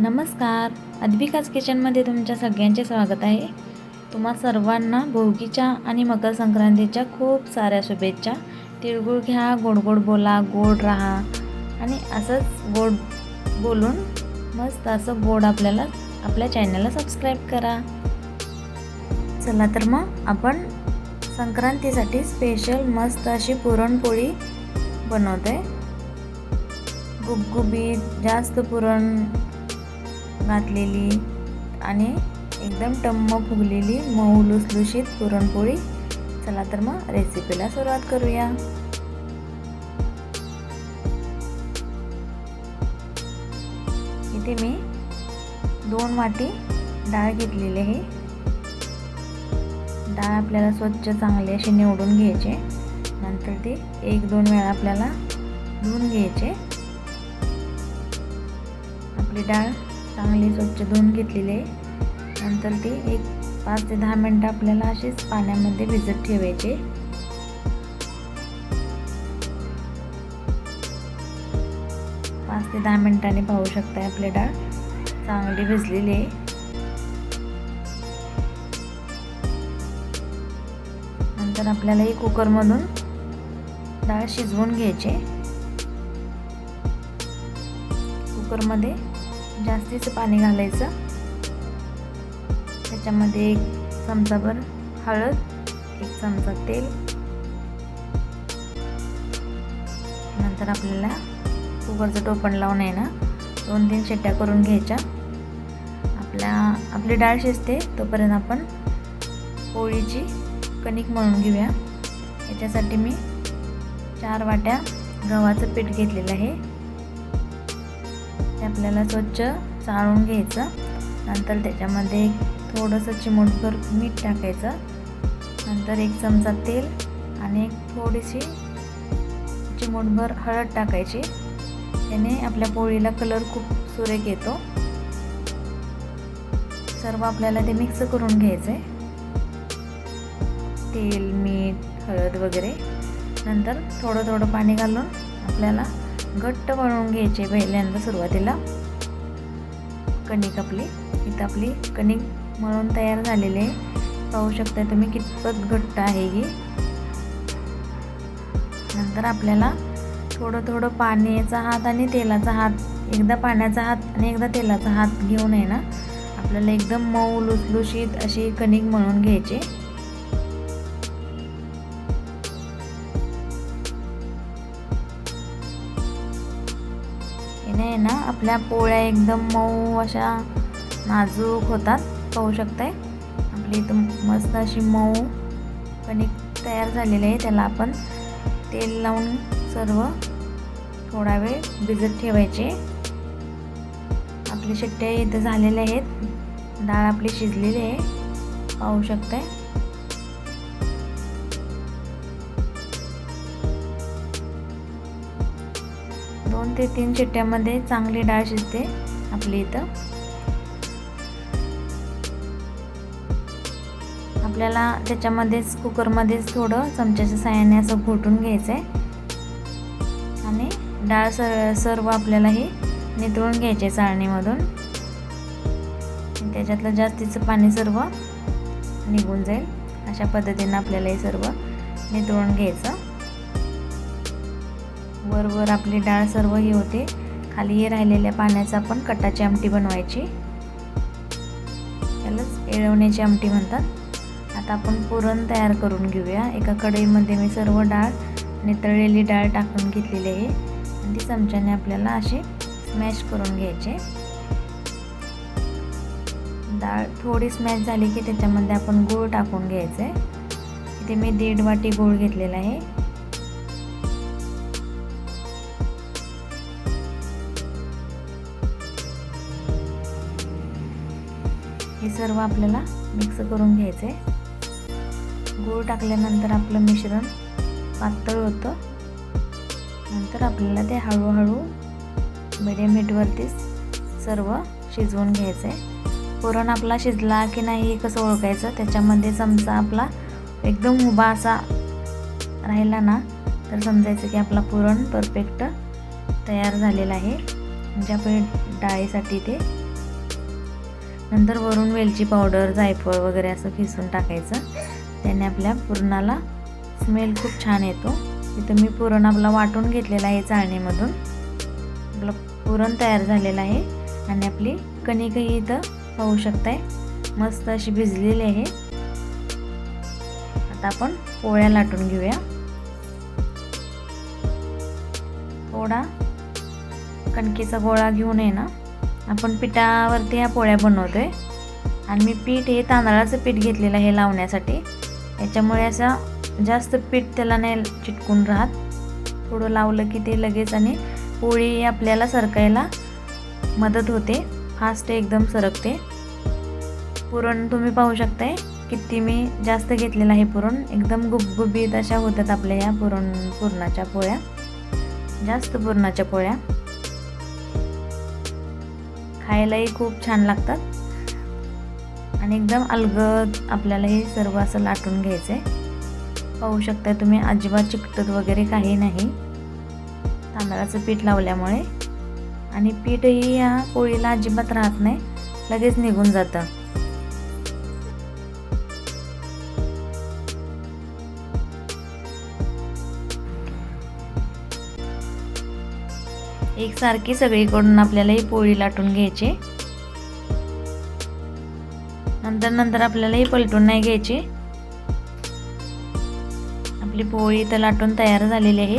नमस्कार. अद्विकाच किचनमध्ये तुमच्या सगळ्यांचे स्वागत आहे. तुम्हा सर्वांना भोगीच्या आणि मकर संक्रांतीच्या खूप साऱ्या शुभेच्छा. तिळगुळ घ्या गोड गोड बोला गोड राहा. आणि असंच गोड बोलून मस्त असं गोड आपल्याला आपल्या चॅनलला सबस्क्राईब करा. चला तर मग आपण संक्रांतीसाठी स्पेशल मस्त अशी पुरणपोळी बनवते गुबगुबीत जास्त पुरण घातलेली आणि एकदम टम्म फुगलेली मऊ लुसलुशीत पुरणपोळी. चला तर मग रेसिपीला सुरुवात करूया. इथे मी दोन वाटी डाळ घेतलेली आहे. डाळ आपल्याला स्वच्छ चांगली अशी निवडून घ्यायचे. नंतर ती एक दोन वेळा आपल्याला धुवून घ्यायचे. आपली डाळ चांगली स्वच्छ धुवून घेतलेली आहे. नंतर ती एक पाच ते दहा मिनटं आपल्याला अशीच पाण्यामध्ये भिजत ठेवायचे. पाच ते दहा मिनिटांनी पाहू शकताय आपली डाळ चांगली भिजलेली आहे. नंतर आपल्याला ही कुकरमधून डाळ शिजवून घ्यायची कुकरमध्ये जास्तीचं पाणी घालायचं. त्याच्यामध्ये एक चमचाभर हळद एक चमचा तेल. नंतर आपल्याला कुकरचं टोपण लावून आहे ना दोन तीन शिट्ट्या करून घ्यायच्या. आपल्या आपली डाळ शिजते तोपर्यंत आपण पोळीची कणिक मळून घेऊया. याच्यासाठी मी चार वाट्या गव्हाचं पीठ घेतलेलं आहे. ते आपल्याला स्वच्छ चाळून घ्यायचं. नंतर त्याच्यामध्ये थोडंसं चिमूटभर मीठ टाकायचं. नंतर एक चमचा तेल आणि एक थोडीशी चिमूटभर हळद टाकायची. त्याने आपल्या पोळीला कलर खूप सुरेख येतो. सर्व आपल्याला ते मिक्स करून घ्यायचं आहे तेल मीठ हळद वगैरे. नंतर थोडं थोडं पाणी घालून आपल्याला घट्ट मळून घ्यायचे पहिल्यांदा सुरुवातीला. कणिक आपली इथं आपली कणिक मळून तयार झालेली आहे. पाहू शकता तुम्ही कितपत घट्ट आहे ही. नंतर आपल्याला थोडं थोडं पाण्याचा हात आणि तेलाचा हात एकदा पाण्याचा हात आणि एकदा तेलाचा हात घेऊन आहे ना आपल्याला एकदम मऊ लुसलुशीत अशी कणिक मळून घ्यायची. याने ना आपल्या पोळ्या एकदम मऊ अशा नाजूक होतात पाहू शकताय. आपली इथं मस्त अशी मऊ कणिक तयार झालेली आहे त्याला आपण तेल लावून सर्व थोडा वेळ भिजत ठेवायचे. आपली शिट्ट्या इथं झालेल्या आहेत डाळ आपली शिजलेली आहे पाहू शकताय. दोन ते तीन चिट्ट्यामध्ये चांगली डाळ शिजते आपली इथं. आपल्याला त्याच्यामध्येच कुकरमध्येच थोडं चमच्याच्या साह्याने असं घोटून घ्यायचं आहे आणि डाळ सर सर्व आपल्याला हे नितळून घ्यायचे चाळणीमधून. त्याच्यातलं जास्तीचं पाणी सर्व निघून जाईल. अशा पद्धतीनं आपल्याला हे सर्व नितळून घ्यायचं. वर वर आपली डाळ सर्व ही होते. खाली राहिलेल्या पाण्याचा आपण कटाची आमटी बनवायची. त्यालाच एळवण्याची आमटी म्हणतात. आता आपण पुरण तयार करून घेऊया. एका कढईमध्ये मी सर्व डाळ नितळलेली डाळ टाकून घेतलेली आहे. आणि ती चमच्याने आपल्याला अशी स्मॅश करून घ्यायचे. डाळ थोडी स्मॅश झाली की त्याच्यामध्ये आपण गूळ टाकून घ्यायचं. आहे इथे मी दीड वाटी गूळ घेतलेला आहे. हे सर्व आपल्याला मिक्स करून घ्यायचं आहे. गूळ टाकल्यानंतर आपलं मिश्रण पातळ होतं. नंतर आपल्याला ते हळूहळू मिडियम हीटवरतीच सर्व शिजवून घ्यायचं आहे. पुरण आपला शिजला की नाही हे कसं ओळखायचं? त्याच्यामध्ये चमचा आपला एकदम उभा असा राहिला ना तर समजायचं की आपला पुरण परफेक्ट तयार झालेला आहे. म्हणजे आपण डाळीसाठी ते नंतर वरून वेलची पावडर जायफळ वगैरे असं किसून टाकायचं. त्याने आपल्या पुरणाला स्मेल खूप छान येतो. इथं मी पुरण आपला वाटून घेतलेला आहे चाळणीमधून. आपलं पुरण तयार झालेलं आहे आणि आपली कणिकही इथं पाहू शकताय. मस्त अशी भिजलेली आहे. आता आपण पोळ्या लाटून घेऊया. थोडा कणकेचा गोळा घेऊन ये ना. आपण पिठावरती ह्या पोळ्या बनवतो आहे आणि मी पीठ हे तांदळाचं पीठ घेतलेलं आहे लावण्यासाठी. याच्यामुळे असा जास्त पीठ त्याला नाही चिटकून राहत. थोडं लावलं की ते लगेच आणि पोळी आपल्याला सरकायला मदत होते. फास्ट एकदम सरकते. पुरण तुम्ही पाहू शकताय. किती मी जास्त घेतलेलं आहे पुरण. एकदम गुबगुबीत अशा होतात आपल्या या पुरण पुरणाच्या पोळ्या. जास्त पुरणाच्या पोळ्या. खायलाही खूप छान लागतात. आणि एकदम अलगद आपल्याला हे सर्व असं लाटून घ्यायचं आहे पाहू शकता तुम्ही अजिबात चिकटत वगैरे काही नाही. तांदळाचं पीठ लावल्यामुळे. आणि पीठही या पोळीला अजिबात राहत नाही. लगेच निघून जातं. एकसारखी सगळीकडून आपल्याला ही पोळी लाटून घ्यायची. नंतर नंतर आपल्याला ही पलटून नाही घ्यायची. आपली पोळी तर लाटून तयार झालेली आहे.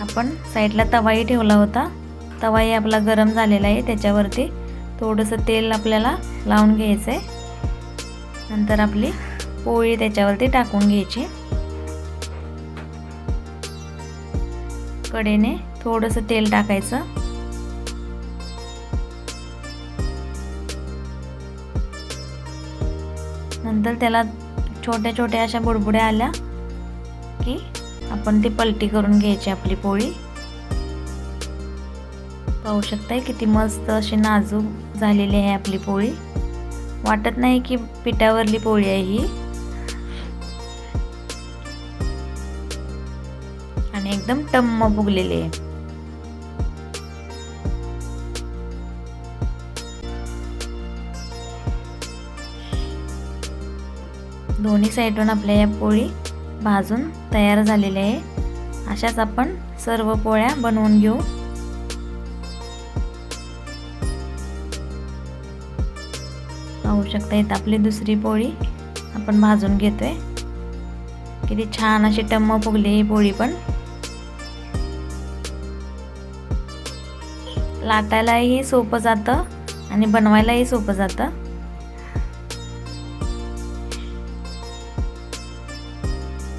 आपण साईडला तवाही ठेवला होता. तवाही आपला गरम झालेला आहे त्याच्यावरती. थोडंसं तेल आपल्याला लावून घ्यायचं आहे नंतर आपली पोळी त्याच्यावरती टाकून घ्यायची. कडेने थोडंसं तेल टाकायचं. नंतर त्याला छोट्या छोट्या अशा बुडबुड्या आल्या की आपण ती पलटी करून घ्यायची आपली पोळी. पाहू शकताय किती मस्त अशी नाजूक झालेली आहे आपली पोळी. वाटत नाही की पिठावरली पोळी आहे ही. आणि एकदम टम्म फुगलेली आहे. दोन्ही साईडून आपल्या या पोळी भाजून तयार झालेल्या आहे. अशाच आपण सर्व पोळ्या बनवून घेऊ. पाहू शकता इथं आपली दुसरी पोळी आपण भाजून घेतोय. किती छान अशी टम्म फुगली ही पोळी पण. लाटायलाही सोपं जातं आणि बनवायलाही सोपं जातं.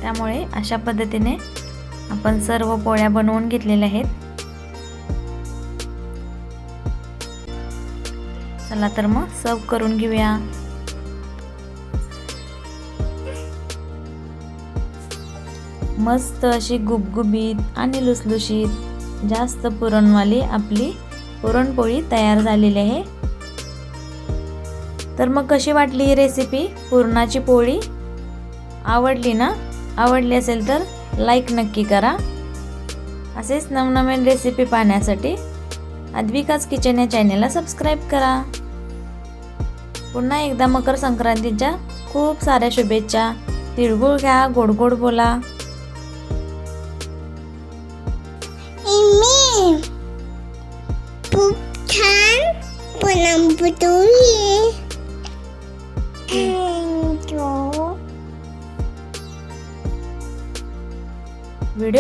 त्यामुळे अशा पद्धतीने आपण सर्व पोळ्या बनवून घेतलेल्या आहेत. चला तर मग सर्व करून घेऊया. मस्त अशी गुबगुबीत आणि लुसलुशीत जास्त पुरणवाली आपली पुरणपोळी तयार झालेली आहे. तर मग कशी वाटली ही रेसिपी पुरणाची पोळी? आवडली ना? आवडली असेल तर लाईक नक्की करा. असेच नवनवीन रेसिपी पाहण्यासाठी अद्विकाच किचन या चॅनेलला सबस्क्राईब करा. पुन्हा एकदा मकर संक्रांतीच्या खूप साऱ्या शुभेच्छा. तिळगुळ घ्या गोड गोड बोला. खूप छान